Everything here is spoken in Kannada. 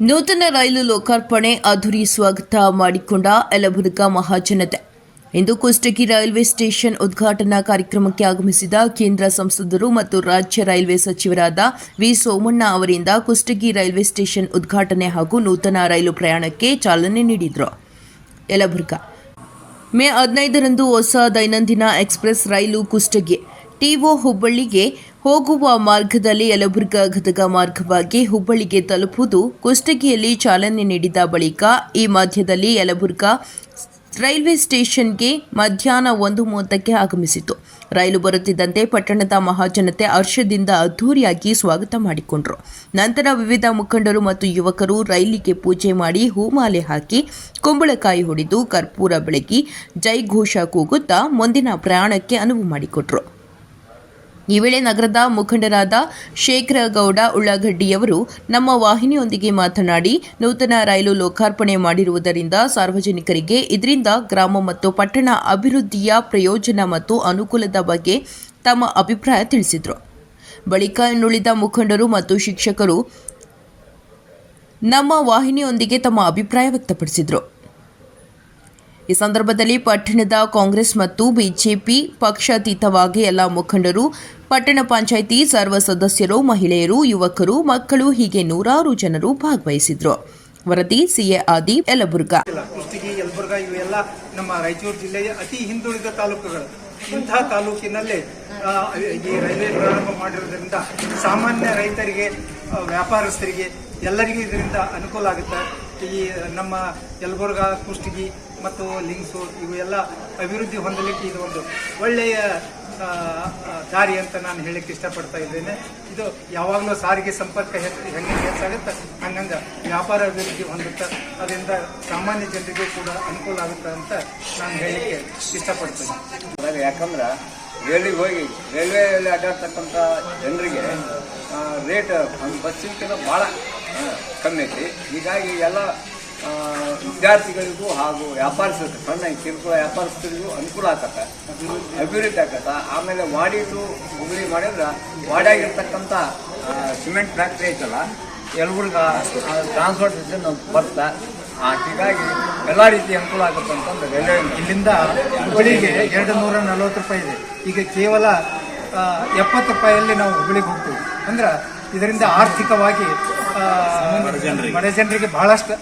ನೂತನ ರೈಲು ಲೋಕಾರ್ಪಣೆ ಅಧುರಿ ಸ್ವಾಗತ ಮಾಡಿಕೊಂಡ ಯಲಬುರ್ಗ ಮಹಾಜನತೆ. ಇಂದು ಕುಷ್ಟಗಿ ರೈಲ್ವೆ ಸ್ಟೇಷನ್ ಉದ್ಘಾಟನಾ ಕಾರ್ಯಕ್ರಮಕ್ಕೆ ಆಗಮಿಸಿದ ಕೇಂದ್ರ ಸಂಸದರು ಮತ್ತು ರಾಜ್ಯ ರೈಲ್ವೆ ಸಚಿವರಾದ ವಿ ಸೋಮಣ್ಣ ಅವರಿಂದ ಕುಷ್ಟಗಿ ರೈಲ್ವೆ ಸ್ಟೇಷನ್ ಉದ್ಘಾಟನೆ ಹಾಗೂ ನೂತನ ರೈಲು ಪ್ರಯಾಣಕ್ಕೆ ಚಾಲನೆ ನೀಡಿದರು. ಯಲಬುರ್ಗಾ. ಮೇ ಹದಿನೈದರಂದು ಹೊಸ ದೈನಂದಿನ ಎಕ್ಸ್ಪ್ರೆಸ್ ರೈಲು ಕುಷ್ಟಗಿ. ಟಿಒ ಹುಬ್ಬಳ್ಳಿಗೆ ಹೋಗುವ ಮಾರ್ಗದಲ್ಲಿ ಯಲಬುರ್ಗಾ ಗದಗ ಮಾರ್ಗವಾಗಿ ಹುಬ್ಬಳ್ಳಿಗೆ ತಲುಪುವುದು ಕುಷ್ಟಗಿಯಲ್ಲಿ ಚಾಲನೆ ನೀಡಿದ ಬಳಿಕ ಈ ಮಧ್ಯದಲ್ಲಿ ಯಲಬುರ್ಗಾ ರೈಲ್ವೆ ಸ್ಟೇಷನ್ಗೆ ಮಧ್ಯಾಹ್ನ ಒಂದು ಮೂವತ್ತಕ್ಕೆ ಆಗಮಿಸಿತು. ರೈಲು ಬರುತ್ತಿದ್ದಂತೆ ಪಟ್ಟಣದ ಮಹಾಜನತೆ ಹರ್ಷದಿಂದ ಅದ್ಧೂರಿಯಾಗಿ ಸ್ವಾಗತ ಮಾಡಿಕೊಂಡರು. ನಂತರ ವಿವಿಧ ಮುಖಂಡರು ಮತ್ತು ಯುವಕರು ರೈಲಿಗೆ ಪೂಜೆ ಮಾಡಿ ಹೂಮಾಲೆ ಹಾಕಿ ಕುಂಬಳಕಾಯಿ ಹೊಡೆದು ಕರ್ಪೂರ ಬೆಳಗಿ ಜೈಘೋಷ ಕೂಗುತ್ತಾ ಮುಂದಿನ ಪ್ರಯಾಣಕ್ಕೆ ಅನುವು ಮಾಡಿಕೊಟ್ರು. ಈ ವೇಳೆ ನಗರದ ಮುಖಂಡರಾದ ಶೇಖರಗೌಡ ಉಳ್ಳಾಗಡ್ಡಿಯವರು ನಮ್ಮ ವಾಹಿನಿಯೊಂದಿಗೆ ಮಾತನಾಡಿ, ನೂತನ ರೈಲು ಲೋಕಾರ್ಪಣೆ ಮಾಡಿರುವುದರಿಂದ ಸಾರ್ವಜನಿಕರಿಗೆ ಇದರಿಂದ ಗ್ರಾಮ ಮತ್ತು ಪಟ್ಟಣ ಅಭಿವೃದ್ಧಿಯ ಪ್ರಯೋಜನ ಮತ್ತು ಅನುಕೂಲದ ಬಗ್ಗೆ ತಮ್ಮ ಅಭಿಪ್ರಾಯ ತಿಳಿಸಿದರು. ಬಳಿಕ ಇನ್ನುಳಿದ ಮುಖಂಡರು ಮತ್ತು ಶಿಕ್ಷಕರು ನಮ್ಮ ವಾಹಿನಿಯೊಂದಿಗೆ ತಮ್ಮ ಅಭಿಪ್ರಾಯ ವ್ಯಕ್ತಪಡಿಸಿದರು. ಈ ಸಂದರ್ಭದಲ್ಲಿ ಪಟ್ಟಣದ ಕಾಂಗ್ರೆಸ್ ಮತ್ತು ಬಿಜೆಪಿ ಪಕ್ಷಾತೀತವಾಗಿ ಎಲ್ಲ ಮುಖಂಡರು, ಪಟ್ಟಣ ಪಂಚಾಯಿತಿ ಸರ್ವ ಸದಸ್ಯರು, ಮಹಿಳೆಯರು, ಯುವಕರು, ಮಕ್ಕಳು, ಹೀಗೆ ನೂರಾರು ಜನರು ಭಾಗವಹಿಸಿದ್ರು. ವರದಿ ಸಿಎ ಆದಿ ಯಲಬುರ್ಗಾ. ಕುಷ್ಟಗಿ ಯಲಬುರ್ಗಾ ಇವೆಲ್ಲ ನಮ್ಮ ರಾಯಚೂರು ಜಿಲ್ಲೆಯ ಅತಿ ಹಿಂದುಳಿದ ತಾಲೂಕುಗಳು. ಇಂತಹ ತಾಲೂಕಿನಲ್ಲಿ ಈ ರೈಲ್ವೆ ಪ್ರಾರಂಭ ಮಾಡಿರೋದ್ರಿಂದ ಸಾಮಾನ್ಯ ರೈತರಿಗೆ ವ್ಯಾಪಾರಸ್ಥರಿಗೆ ಎಲ್ಲರಿಗೂ ಇದರಿಂದ ಅನುಕೂಲ ಆಗುತ್ತೆ. ಈ, ನಮ್ಮ ಯಲಬುರ್ಗಾ ಕುಷ್ಟಗಿ ಮತ್ತು ಲಿಂಗ್ಸು ಇವು ಎಲ್ಲ ಅಭಿವೃದ್ಧಿ ಹೊಂದಲಿಕ್ಕೆ ಇದು ಒಂದು ಒಳ್ಳೆಯ ದಾರಿ ಅಂತ ನಾನು ಹೇಳಕ್ಕೆ ಇಷ್ಟಪಡ್ತಾ ಇದ್ದೇನೆ. ಇದು ಯಾವಾಗಲೂ ಸಾರಿಗೆ ಸಂಪರ್ಕ ಹೆಚ್ಚು ಹೆಂಗೆ ಹೆಚ್ಚಾಗುತ್ತೆ ಹಂಗಂಗೆ ವ್ಯಾಪಾರ ಅಭಿವೃದ್ಧಿ ಹೊಂದುತ್ತೆ. ಅದರಿಂದ ಸಾಮಾನ್ಯ ಜನರಿಗೂ ಕೂಡ ಅನುಕೂಲ ಆಗುತ್ತೆ ಅಂತ ನಾನು ಹೇಳಲಿಕ್ಕೆ ಇಷ್ಟಪಡ್ತೇನೆ. ಯಾಕಂದ್ರೆ ರೈಲಿಗೆ ಹೋಗಿ ರೈಲ್ವೆಯಲ್ಲಿ ಅಡ್ಡಾಡ್ತಕ್ಕಂಥ ಜನರಿಗೆ ರೇಟ್ ಒಂದು ಬಸ್ಸಿಗಿಂತ ಭಾಳ ಕಮ್ಮಿ ಐತಿ. ಹೀಗಾಗಿ ಎಲ್ಲ ವಿದ್ಯಾರ್ಥಿಗಳಿಗೂ ಹಾಗೂ ವ್ಯಾಪಾರಸ್ಥರು ಸಣ್ಣ ಕಿರುಕುಳ ವ್ಯಾಪಾರಸ್ಥರಿಗೂ ಅನುಕೂಲ ಆಗತ್ತೆ. ಅಭಿವೃದ್ಧಿ ಆಗತ್ತೆ. ಆಮೇಲೆ ವಾಡಿದು ಟು ಮಾಡಿದ್ರೆ ವಾಡಿಯಾಗಿರ್ತಕ್ಕಂಥ ಸಿಮೆಂಟ್ ಫ್ಯಾಕ್ಟ್ರಿ ಐತಲ್ಲ ಯಲಬುರ್ಗ ಟ್ರಾನ್ಸ್ಪೋರ್ಟೇಷನ್ ಬರ್ತಾ. ಹೀಗಾಗಿ ಎಲ್ಲ ರೀತಿ ಅನುಕೂಲ ಆಗುತ್ತೆ ಅಂತಂದ್ರೆ ರೈಲ್ವೆ ಇಲ್ಲಿಂದ ಹುಬ್ಬಳ್ಳಿಗೆ ಎರಡು ನೂರ ನಲವತ್ತು ರೂಪಾಯಿ ಇದೆ. ಈಗ ಕೇವಲ ಎಪ್ಪತ್ತು ರೂಪಾಯಿಯಲ್ಲಿ ನಾವು ಹುಬ್ಬಳ್ಳಿಗೆ ಹೋಗ್ತೀವಿ. ಅಂದ್ರೆ ಇದರಿಂದ ಆರ್ಥಿಕವಾಗಿ ಬಡ ಜನರಿಗೆ ಬಹಳಷ್ಟು